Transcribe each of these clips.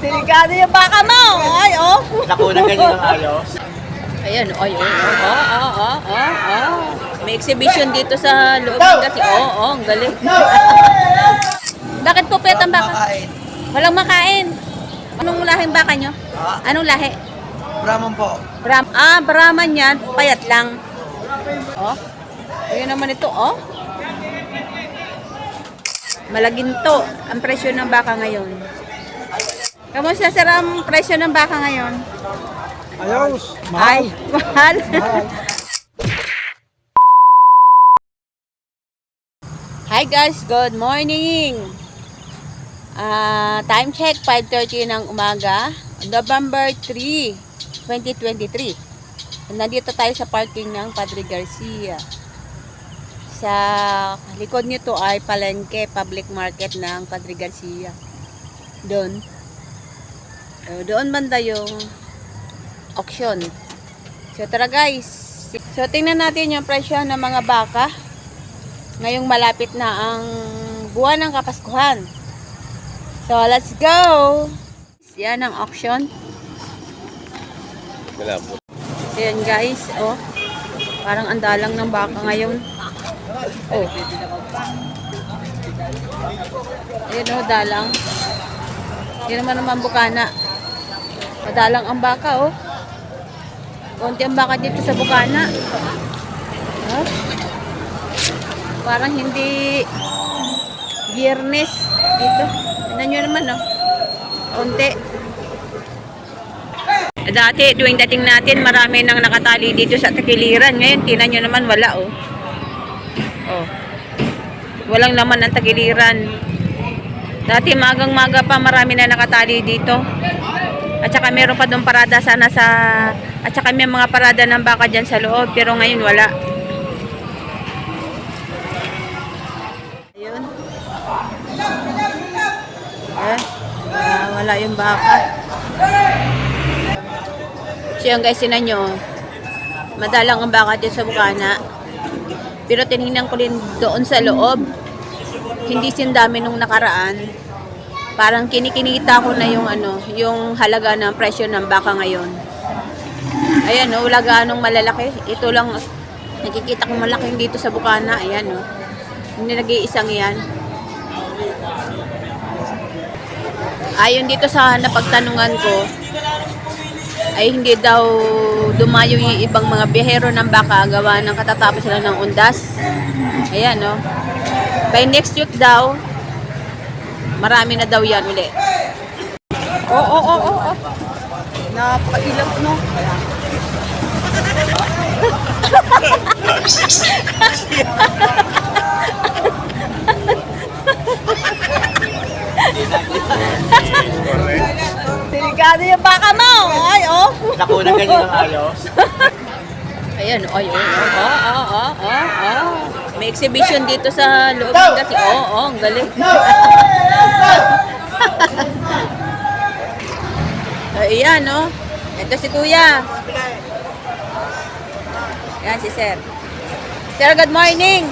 Delikado yung baka mo. Ay, oh. Nakunan ganyan ng ayos. Ayan, ay, oh, oh, oh, oh, oh, oh, oh. May exhibition dito sa loob ng gati. Oo, oh, oh, ang galing. Bakit pet ang baka? Walang makain. Anong lahing baka nyo? Anong lahi? Brahman po. Bram ah, Brahman yan. Payat lang. Oh. Ayun naman ito, oh. Malaginto ang presyo ng baka ngayon. Kamusta sir ang presyo ng baka ngayon? Ayos. Ay, mahal. Hi guys, good morning. Ah, time check 5:30 ng umaga, November 3, 2023. Nandito tayo sa parking ng Padre Garcia. Sa likod nito ay palengke, public market ng Padre Garcia. Doon. Eh, doon banda yung auction. So tara guys. So tingnan natin yung presyo ng mga baka. Ngayong malapit na ang buwan ng Kapaskuhan. So let's go! Yan ang auction. Ayan guys, oh. Parang andalang ng baka ngayon. Oh. Ayan oh, dalang. Yan naman naman bukana. Madalang ang baka, oh. Konti ang baka dito sa bukana. Oh. Parang hindi biyernes dito. Tignan nyo naman, oh. Konti. Dati, tuwing dating natin, marami nang nakatali dito sa takiliran. Ngayon, tinan nyo naman, wala, oh. Oh. Walang laman ng takiliran. Dati, magang-maga pa, marami na nakatali dito. At saka meron pa doon parada sana sa... At saka may mga parada ng baka dyan sa loob. Pero ngayon, wala. Ayun. Eh, ah, wala yung baka. So yun guys, sinan nyo, madalang ang baka dito sa bukana. Pero tinignan ko rin doon sa loob, hindi sindami nung nakaraan. Parang kinikinita ko na yung ano, yung halaga ng presyo ng baka ngayon. Ayan, no, wala ganong malalaki. Ito lang, nakikita ko malaki dito sa bukana. Ayan, no. Hindi nag-iisang yan. Ayon dito sa napagtanungan ko, ay hindi daw dumayo yung ibang mga biyahero ng baka gawa ng katatapos sila ng undas. Ayan, no. By next week daw, marami na daw yan uli. Oo, oo, oo, oo. Napakailang, no? Delikado yung baka mo! Ay, oh! Nakunan ganyan ng ayos. Ayan, ay, ay, ay, ah, ah, ah, ah, ah. May exhibition dito sa loob ng gati. Oo, oh, oh, ang galing. Ayan, no? Ito si Kuya. Ayan si Sir. Sir, good morning.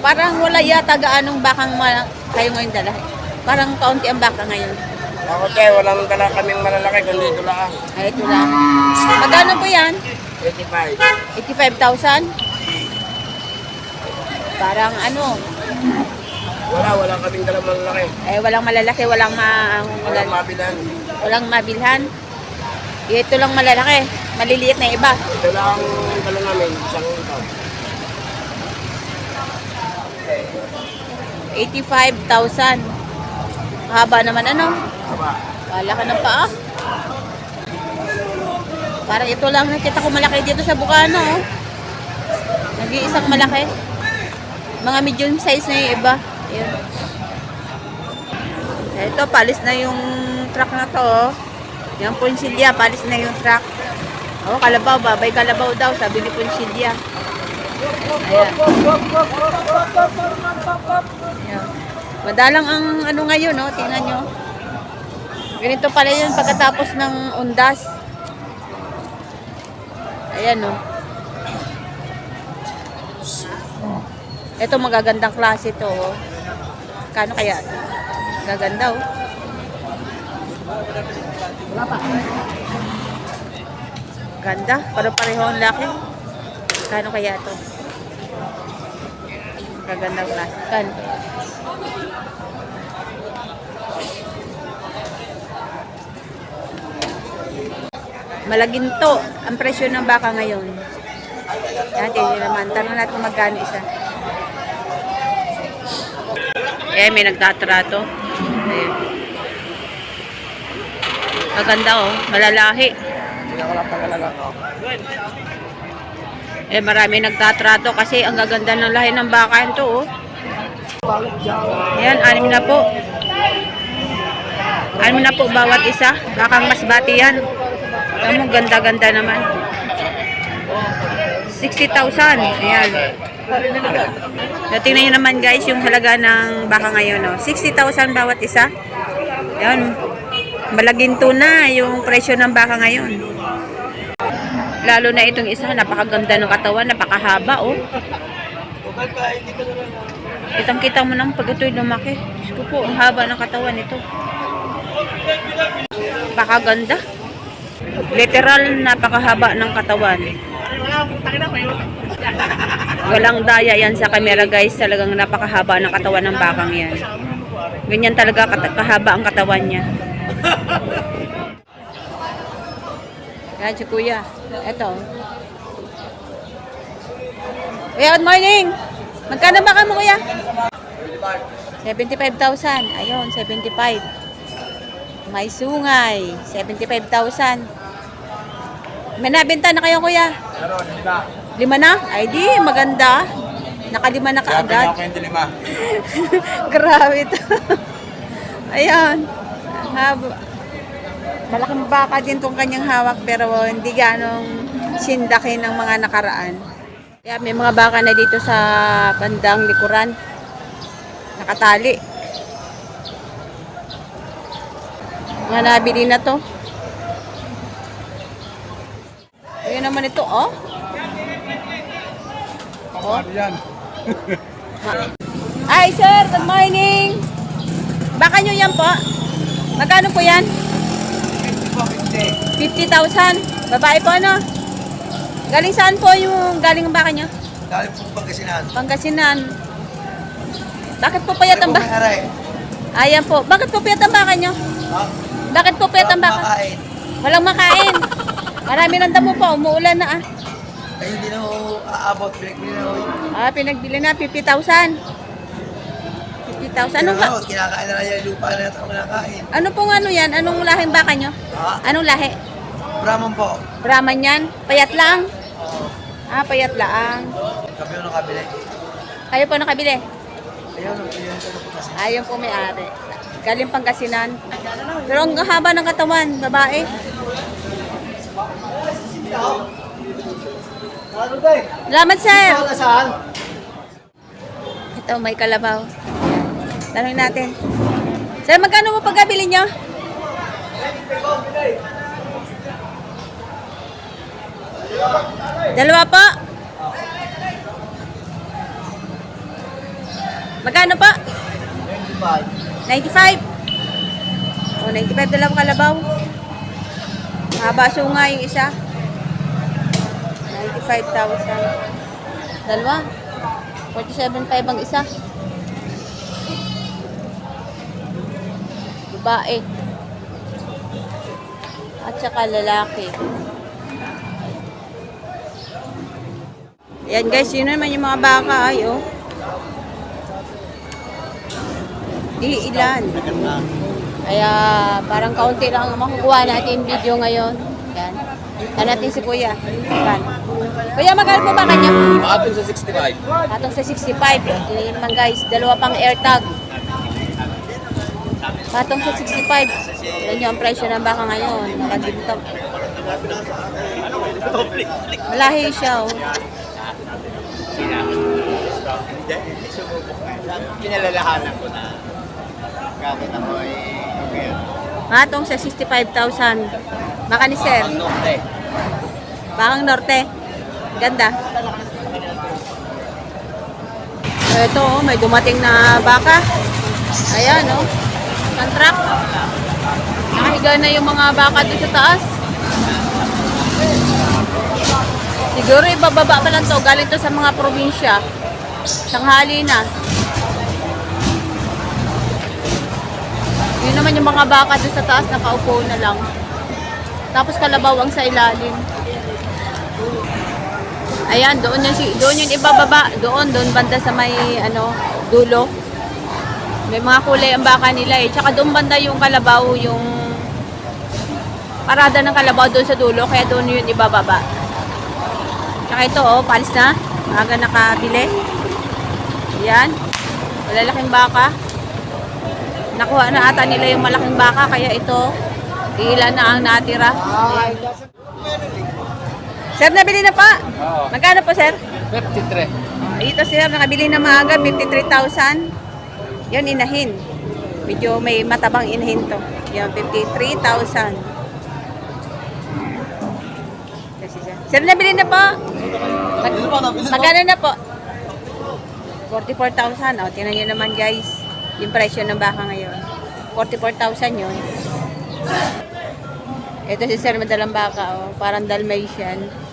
Parang wala yata gaanong bakang kayo ngayon dala. Parang kaunti ang baka ngayon. Ako te, walang dala kaming malalaki kundi ito lang. Ay, ito lang. Magkano po yan? 85. 85,000? Parang ano, Wala, walang kaming dala malalaki. eh walang malalaki, walang ma Walang walang, mabilan. walang mabilhan. Ito lang malalaki, maliliit na iba. Ito lang ang dala namin, isang ito. 85,000. Haba naman ano? Aba, Wala ka ng paa. Parang ito lang nakita ko malaki dito sa Bukano. Oh. Nag-iisang malaki. Mga medium size na yung iba. Ayan. Ito, palis na yung truck na to. Oh. Yung Ponsilya, palis na yung truck. Oh, kalabaw, babay kalabaw daw, sabi ni. Ayan. Madalang ang ano ngayon, no? Tingnan nyo. Ganito pala yun pagkatapos ng undas. Ayan, no? Ito magagandang klase to. Oh. Kano kaya? Gaganda, oh. Ganda. Paro-pareho ang laki. Kano kaya to? Kagandang klase. Kan. Malaginto ang presyo ng baka ngayon. Yan, tingnan naman. Tanong natin magkano isa. Eh, may nagtatrato. Ayan. Maganda oh, malalahi. Eh, marami nagtatrato kasi ang gaganda ng lahi ng baka ito oh. Ayan, anim na po. Anim na po bawat isa. Bakang masbati yan. Alam mo, ganda-ganda naman. 60,000. Ayan. So, tingnan nyo naman guys yung halaga ng baka ngayon. No? 60,000 bawat isa. Ayan. Malaginto na yung presyo ng baka ngayon. Lalo na itong isa, napakaganda ng katawan, napakahaba oh. Kitang-kita mo naman pag ito'y lumaki. Diyos po, ang haba ng katawan nito. Napakaganda. Literal, napakahaba ng katawan. Walang daya yan sa camera guys. Talagang napakahaba ng katawan ng bakang yan. Ganyan talaga kahaba ang katawan niya. Yan kuya. Eto. Kuya, good morning. Magkano ba ka mo kuya? 75,000. Ayun, 75. May sungay. 75,000. May nabenta na kayo kuya? Lima na? Ay di, maganda. Nakalima na kaagad. lima. Grabe ito. Ayan. Malaking baka din tong kanyang hawak pero hindi ganong sindakin ng mga nakaraan. Kaya may mga baka na dito sa bandang likuran. Nakatali. Mga nabili na to. Ayun naman ito, oh. Oh. Hi, sir. Good morning. Baka nyo yan po. Magkano po yan? 50,000. Babae po, ano? Galing saan po yung galing ang baka nyo? Galing po Pangasinan. Pangasinan. Bakit po payat ang baka? Ayan po. Bakit po payat ang baka nyo? Ha? Bakit po payat ang baka? Makain. Walang makain. Marami ng damo po. Umuulan na ah. Ay, hindi na ho aabot. Pinagbili na ho. Ah, pinagbili na 50,000. 50,000. Ano ba? Kinakain na lang yung lupa na ito kinakain. Ano pong ano yan? Anong lahing baka nyo? Ha? Anong lahi? Brahman po. Brahman yan? Payat lang? Oo. Ah, payat lang. Kami yung nakabili. Kayo po nakabili? Ayun, ayun po kasi. Ayun po may-ari. Galing Pangasinan. Pero ang haba ng katawan, babae. Salamat, sir. Ito, may kalabaw. Tanong natin. Sir, magkano mo pagkabili nyo? Dalawa po? Magkano po? 95. O, 95 dalawang kalabaw. Haba sunga yung isa. 95,000. Dalawa. 47,500 ang isa. Babae. At saka lalaki. Yan guys, yun naman yung mga baka ay oh. Di ilan. Kaya parang kaunti lang ang makukuha natin video ngayon. Yan. Yan natin si Kuya. Yan. Kuya, magkano po ba kanya? Maatong sa 65. Atong sa 65. Tingnan naman guys, dalawa pang airtag. Patong sa 65. Tingnan nyo ang presyo ng baka ngayon. Nakaginto. Malahi siya oh. Kinalalahanan ko na. Gamit ako ay okay. Patong sa 65,000. Baka ni Sir. Norte. Bakang Norte. Ganda. So ito oh, may dumating na baka. Ayan oh. Truck. Nakahiga na yung mga baka doon sa taas. Siguro ibababa pa lang to. Galing to sa mga probinsya. Tanghali na. Yun naman yung mga baka doon sa taas. Nakaupo na lang. Tapos kalabaw ang sa ilalim. Ayan, doon yung, doon yung ibababa. Doon, doon banda sa may ano, dulo. May mga kulay ang baka nila eh. Tsaka doon banda yung kalabaw, yung parada ng kalabaw doon sa dulo. Kaya doon yun ibababa. Tsaka ito oh, palis na. Maaga nakabili. Ayan. Malalaking baka. Nakuha na ata nila yung malaking baka. Kaya ito, ilan na ang natira. Sir, nabili na pa. Oo. Magkano po, sir? 53. Ito sir, nakabili na maaga, 53,000. Yun, inahin. Medyo may matabang inahin to. Yun, 53,000. Kasi siya. Sir, nabili na po. Mag magkano na po? 44,000. O, tingnan nyo naman guys. Yung presyo ng baka ngayon. 44,000 yun. Ito si Sir madalang baka. Oh. Parang Dalmatian.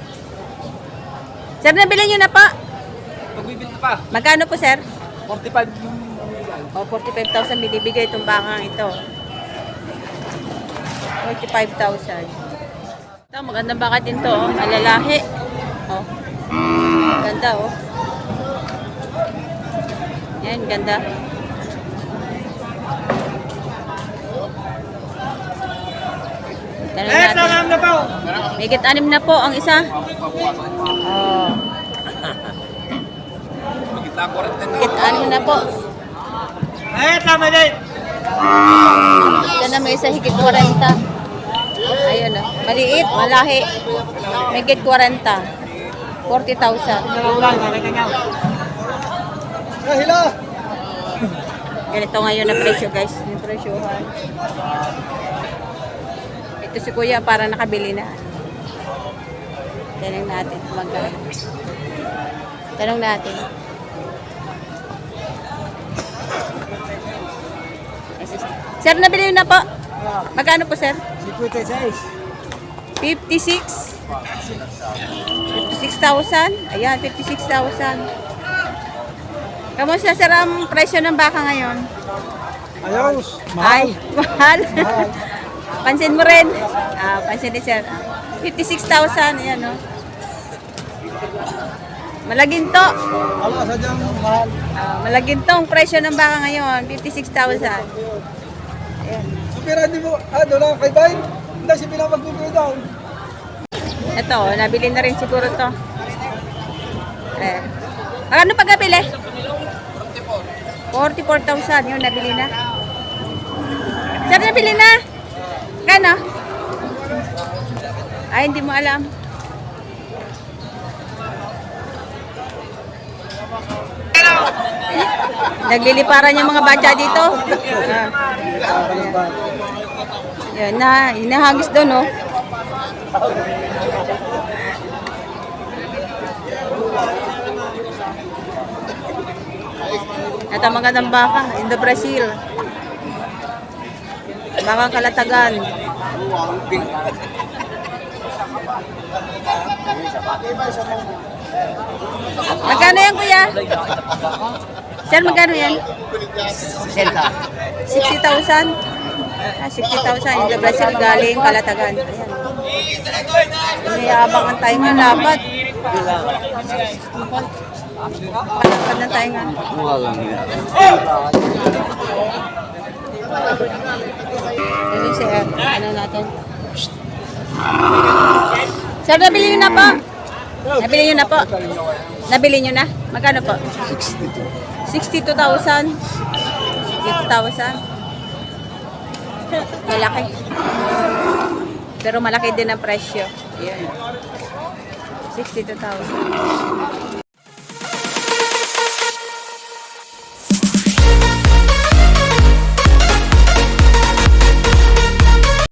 Sir, nabili nyo na po. Magbibili pa. Magkano po, sir? 45 O, 45,000 binibigay itong bakang ito. 45,000. Ito, magandang baka din to, oh. Malalahi. Oh. Ganda, oh. Yan, ganda. Tanong natin. na po. Megit anim na po ang isa. Oh. Megit anim na po. Eh, tama din. Ito na may isa higit 40. Ayun oh. Maliit, malahi. Higit 40. 40,000. Hila. Ganito ngayon na presyo guys. Yung presyohan. Ito si kuya para nakabili na. Tanong natin magkano. Tanong natin. Sir, nabili na po. Magkano po, sir? 56. 56. 56,000. Ayan, 56,000. Kamusta sir ang presyo ng baka ngayon? Ayos. Ay, mahal. Pansin mo rin. Ah, pansin ni sir. 56,000. Ayan, no? Malaginto. Wala, sadyang mahal. Ah, malaginto ang presyo ng baka ngayon. 56,000. Ayan. Supira di mo, ano lang, kay Bay? Hindi si Pila magbibigay daw. Ito, nabili na rin siguro to. Eh. Ano pagkabili? 44,000 yun, nabili na. Sir, nabili na? Kano? Ay, hindi mo alam. Nagliliparan yung mga batya dito. Ah. Yan na, hinahagis doon, oh. Ito ang magandang baka, in the Brazil. Bakang kalatagan. Magkano yan, kuya? Sir, magkano yan? 60,000. Ah, 60,000 in the Brazil galing kalatagan. Ayan. Iniyabangan tayo ng lapat. Palakad na tayo nga. Kasi sir, ano natin? Sir, nabili nyo na po. Nabili nyo na po. Nabili nyo na? Magkano po? 62,000. 62,000. Malaki. Pero malaki din ang presyo. Yan. 62,000.